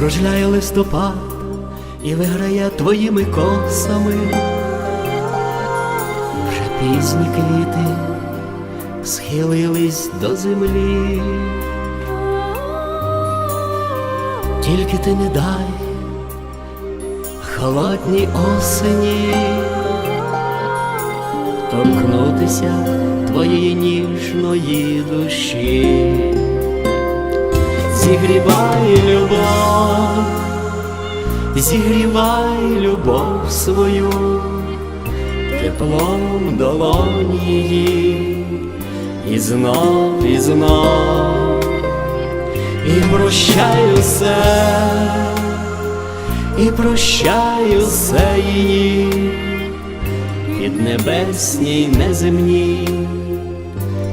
кружляє листопад і виграє твоїми косами. Вже пізні квіти схилились до землі. Тільки ти не дай холодній осені торкнутися твоєї ніжної душі, зігрівай любов, зігрівай любов свою, теплом долоні її, і знов, і знов, і прощай усе, і прощай усе її від небесній неземній,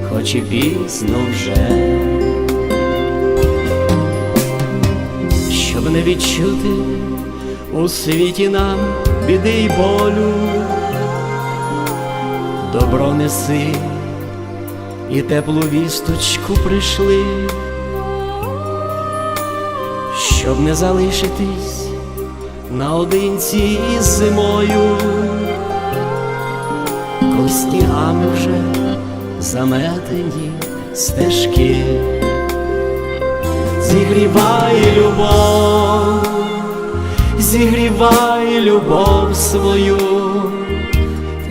хоч і пізно вже, не відчути у світі нам біди й болю, добро неси і теплу вісточку прийшли, щоб не залишитись наодинці із зимою. Коли снігами вже заметені стежки, зігрівай любов, зігрівай любов свою,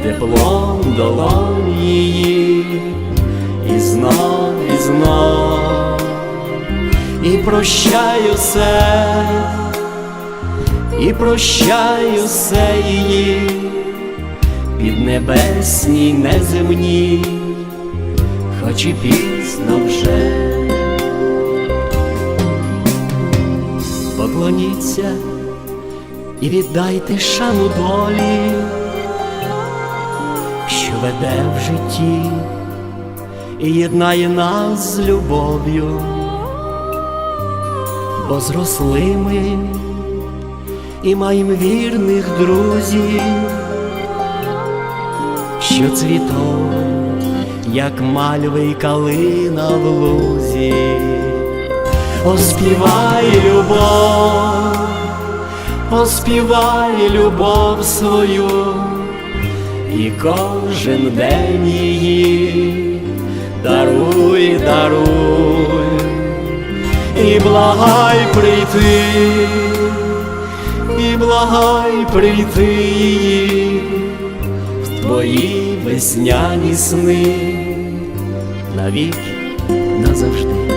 теплом долонь її, і знов, і знов, і прощай усе, і прощай усе її. Під небесній неземній, хоч і пізно вже поклоніться і віддайте шану долі, що веде в житті і єднає нас з любов'ю, бо зросли ми і маємо вірних друзів що цвітуть, як мальви й калина в лузі, оспівай любов, оспівай любов свою, і кожен день її даруй, даруй, і благай прийти, і благай прийти її в твої весняні сни. Навіки назавжди.